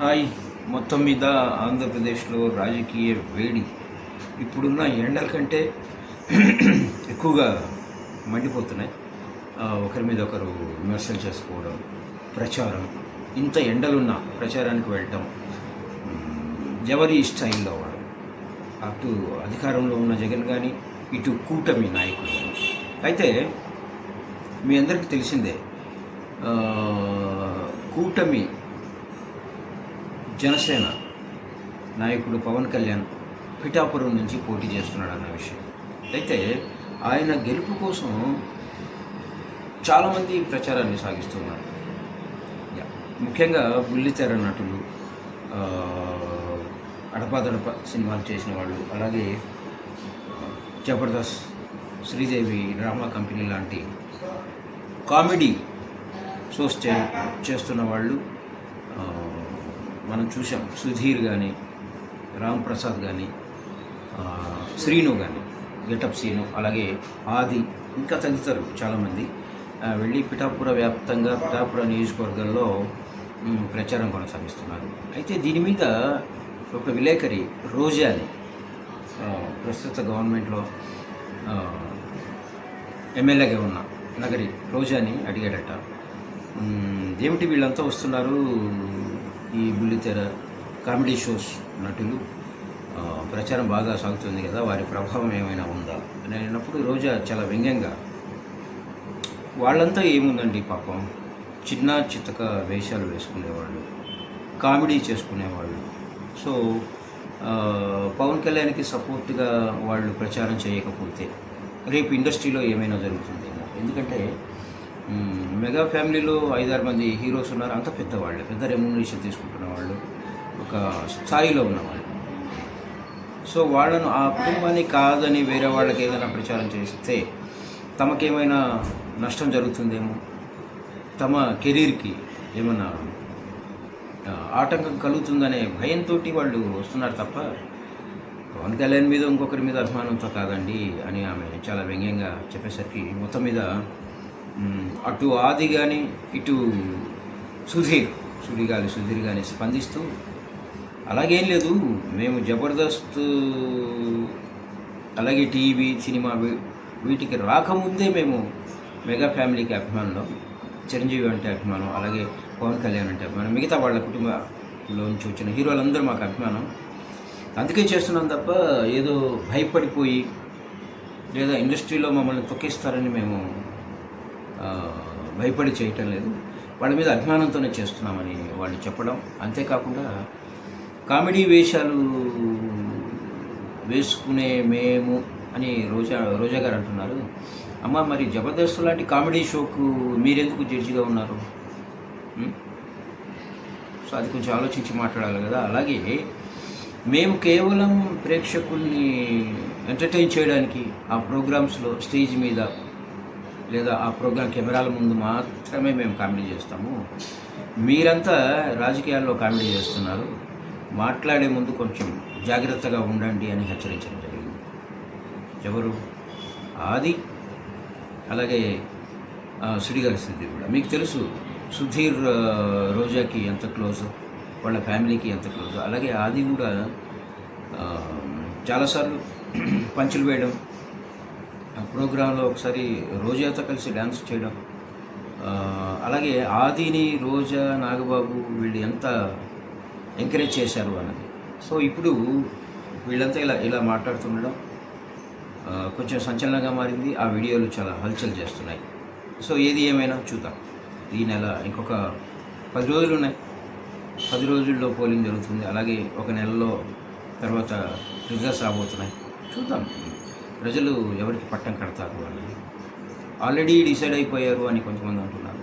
Hi. మొత్తం మీద ఆంధ్రప్రదేశ్లో రాజకీయ వేడి. ఇప్పుడున్న ఎండల కంటే ఎక్కువగా మండిపోతున్నాయి. ఒకరి మీద ఒకరు విమర్శలు చేసుకోవడం ప్రచారం ఇంత ఎండలున్న ప్రచారానికి వెళ్ళటం ఎవరి స్టైల్లో వాడు అటు అధికారంలో ఉన్న జగన్ కానీ ఇటు కూటమి నాయకులు కానీ అయితే మీ అందరికీ తెలిసిందే కూటమి జనసేన నాయకుడు పవన్ కళ్యాణ్ పిఠాపురం నుంచి పోటీ చేస్తున్నాడు అన్న విషయం. అయితే ఆయన గెలుపు కోసం చాలామంది ప్రచారాన్ని సాగిస్తున్నారు. ముఖ్యంగా బుల్లితెర నటులు అడపాదడప సినిమాలు చేసిన వాళ్ళు అలాగే జబర్దస్త్ శ్రీదేవి డ్రామా కంపెనీ లాంటి కామెడీ షోస్ చే చేస్తున్న వాళ్ళు మనం చూసాం సుధీర్ కానీ రామ్ ప్రసాద్ కానీ శ్రీను కానీ గెటప్ సీను అలాగే ఆది ఇంకా తదితరులు చాలామంది వెళ్ళి పిఠాపుర వ్యాప్తంగా పిఠాపుర నియోజకవర్గంలో ప్రచారం కొనసాగిస్తున్నారు. అయితే దీని మీద ఒక విలేకరి రోజా అని ప్రస్తుత గవర్నమెంట్లో ఎమ్మెల్యేగా ఉన్న నగరి రోజాని అడిగాడట. ఏమిటి వీళ్ళంతా వస్తున్నారు? ఈ బుల్లితెర కామెడీ షోస్ నటులు ప్రచారం బాగా సాగుతుంది కదా వారి ప్రభావం ఏమైనా ఉందా? అని అన్నప్పుడు రోజా చాలా వ్యంగ్యంగా వాళ్ళంతా ఏముందండి పాపం? చిన్న చితక వేషాలు వేసుకునేవాళ్ళు కామెడీ చేసుకునేవాళ్ళు. సో పవన్ కళ్యాణ్కి సపోర్ట్గా వాళ్ళు ప్రచారం చేయకపోతే రేపు ఇండస్ట్రీలో ఏమైనా జరుగుతుందేమో? ఎందుకంటే మెగా ఫ్యామిలీలో ఐదారు మంది హీరోస్ ఉన్నారు. అంత పెద్దవాళ్ళు. పెద్ద రెమ్యునరేషన్ తీసుకుంటున్న వాళ్ళు. ఒక స్థాయిలో ఉన్నవాళ్ళు. సో వాళ్ళను ఆ కుటుంబాన్ని కాదని వేరే వాళ్ళకి ఏదైనా ప్రచారం చేస్తే తమకేమైనా నష్టం జరుగుతుందేమో? తమ కెరీర్కి ఏమన్నా ఆటంకం కలుగుతుందనే భయంతో వాళ్ళు వస్తున్నారు తప్ప పవన్ కళ్యాణ్ మీద ఇంకొకరి మీద అభిమానంతో కాదండి అని ఆమె చాలా వ్యంగ్యంగా చెప్పేసరికి మొత్తం మీద అటు ఆది కానీ ఇటు సుధీర్ సుడిగాలి సుధీర్ కానీ స్పందిస్తూ అలాగేం లేదు మేము జబర్దస్త్ అలాగే టీవీ సినిమా వీ- వీటికి రాకముందే మేము మెగా ఫ్యామిలీకి అభిమానులు. చిరంజీవి అంటే అభిమానం అలాగే పవన్ కళ్యాణ్ అంటే అభిమానం మిగతా వాళ్ళ కుటుంబంలో నుంచి వచ్చిన హీరోలందరూ మాకు అభిమానం. అందుకే చేస్తున్నాం తప్ప ఏదో భయపడిపోయి లేదా ఇండస్ట్రీలో మమ్మల్ని తొక్కిస్తారని మేము భయపడి చేయటం లేదు. వాళ్ళ మీద అభిమానంతోనే చేస్తున్నామని వాళ్ళు చెప్పడం. అంతేకాకుండా కామెడీ వేషాలు వేసుకునే మేము అని రోజా రోజా గారు అంటున్నారు. అమ్మ మరి జబర్దస్త్ లాంటి కామెడీ షోకు మీరెందుకు జడ్జిగా ఉన్నారు? సో అది కొంచెం ఆలోచించి మాట్లాడాలి కదా. అలాగే మేము కేవలం ప్రేక్షకుల్ని ఎంటర్టైన్ చేయడానికి ఆ ప్రోగ్రామ్స్లో స్టేజ్ మీద లేదా ఆ ప్రోగ్రామ్ కెమెరాల ముందు మాత్రమే మేము కామెడీ చేస్తాము. మీరంతా రాజకీయాల్లో కామెడీ చేస్తున్నారు. మాట్లాడే ముందు కొంచెం జాగ్రత్తగా ఉండండి అని హెచ్చరించడం జరిగింది. ఎవరు? ఆది అలాగే సుడిగారి సిద్ధి కూడా. మీకు తెలుసు సుధీర్ రోజాకి ఎంత క్లోజ్? వాళ్ళ ఫ్యామిలీకి ఎంత క్లోజ్? అలాగే ఆది కూడా చాలాసార్లు పంచులు వేయడం ప్రోగ్రాంలో ఒకసారి రోజాతో కలిసి డ్యాన్స్ చేయడం. అలాగే ఆదిని రోజా నాగబాబు వీళ్ళు ఎంత ఎంకరేజ్ చేశారు అన్నది. సో ఇప్పుడు వీళ్ళంతా ఇలా ఇలా మాట్లాడుతుండడం కొంచెం సంచలనంగా మారింది. ఆ వీడియోలు చాలా హల్చల్ చేస్తున్నాయి. సో ఏది ఏమైనా చూద్దాం. ఈ నెల ఇంకొక పది రోజులు ఉన్నాయి. పది రోజుల్లో పోలింగ్ జరుగుతుంది. అలాగే ఒక నెలలో తర్వాత రిజల్ట్స్ రాబోతున్నాయి. చూద్దాం. ప్రజలు ఎవరికి పట్టం కడతారు అని. ఆల్రెడీ డిసైడ్ అయిపోయారు అని కొంతమంది అంటున్నారు.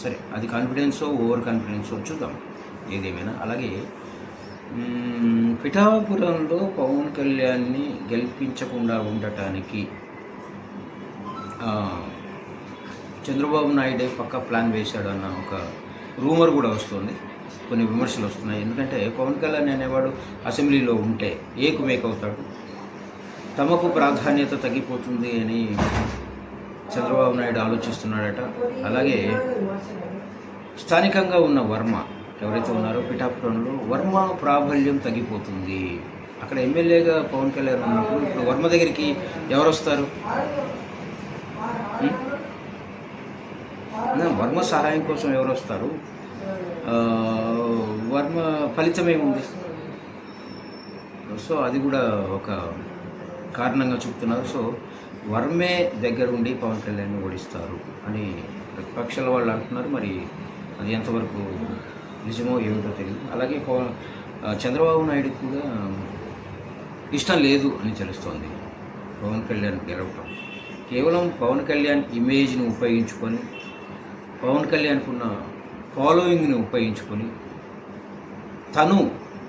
సరే అది కాన్ఫిడెన్సో ఓవర్ కాన్ఫిడెన్సో చూద్దాం. ఏదేమైనా. అలాగే పిఠాపురంలో పవన్ కళ్యాణ్ని గెలిపించకుండా ఉండటానికి చంద్రబాబు నాయుడే పక్క ప్లాన్ వేశాడు అన్న ఒక రూమర్ కూడా వస్తుంది. కొన్ని విమర్శలు వస్తున్నాయి. ఎందుకంటే పవన్ కళ్యాణ్ అనేవాడు అసెంబ్లీలో ఉంటే ఏకు అవుతాడు? తమకు ప్రాధాన్యత తగ్గిపోతుంది అని చంద్రబాబు నాయుడు ఆలోచిస్తున్నాడట. అలాగే స్థానికంగా ఉన్న వర్మ ఎవరైతే ఉన్నారో పిఠాపురంలో వర్మ ప్రాబల్యం తగ్గిపోతుంది. అక్కడ ఎమ్మెల్యేగా పవన్ కళ్యాణ్ ఉన్నప్పుడు ఇప్పుడు వర్మ దగ్గరికి ఎవరు వస్తారు వర్మ సహాయం కోసం ఎవరు వస్తారు వర్మ ఫలితమే ఉంది సో అది కూడా ఒక కారణంగా చెప్తున్నారు. సో వర్మే దగ్గర ఉండి పవన్ కళ్యాణ్ ఓడిస్తారు అని ప్రతిపక్షాల వాళ్ళు అంటున్నారు. మరి అది ఎంతవరకు నిజమో ఏమిటో తెలియదు. అలాగే పవన్ చంద్రబాబు నాయుడు కూడా ఇష్టం లేదు అని తెలుస్తోంది పవన్ కళ్యాణ్ గెలవటం. కేవలం పవన్ కళ్యాణ్ ఇమేజ్ని ఉపయోగించుకొని పవన్ కళ్యాణ్కున్న ఫాలోయింగ్ని ఉపయోగించుకొని తను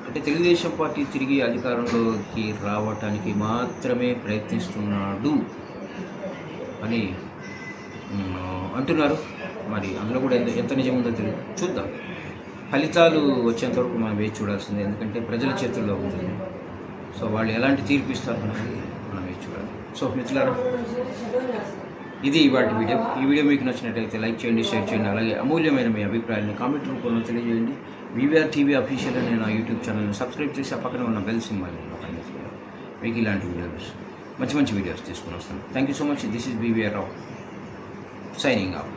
అంటే తెలుగుదేశం పార్టీ తిరిగి అధికారంలోకి రావటానికి మాత్రమే ప్రయత్నిస్తున్నాడు అని అంటున్నారు. మరి అందులో కూడా ఎంత ఎంత నిజం ఉందో తెలియదు చూద్దాం. ఫలితాలు వచ్చేంత వరకు మనం వేచి చూడాల్సిందే. ఎందుకంటే ప్రజల చేతుల్లో ఉంటుంది. సో వాళ్ళు ఎలాంటి తీర్పు ఇస్తారు అనేది మనం వేచి చూడాలి. సో మిత్రులారా ఇది వాటి వీడియో. ఈ వీడియో మీకు నచ్చినట్లయితే లైక్ చేయండి షేర్ చేయండి అలాగే అమూల్యమైన మీ అభిప్రాయాన్ని కామెంట్ రూపంలో తెలియజేయండి. వివిఆర్ టీవీ అఫీషియల్ అనే నా యూట్యూబ్ ఛానల్ని సబ్స్క్రైబ్ చేసి ఆ పక్కన ఉన్న బెల్ సింబల్ని మీకు ఇలాంటి వీడియోస్ మంచి మంచి వీడియోస్ తీసుకుని వస్తాను. Thank you so much this is BVR Rao signing off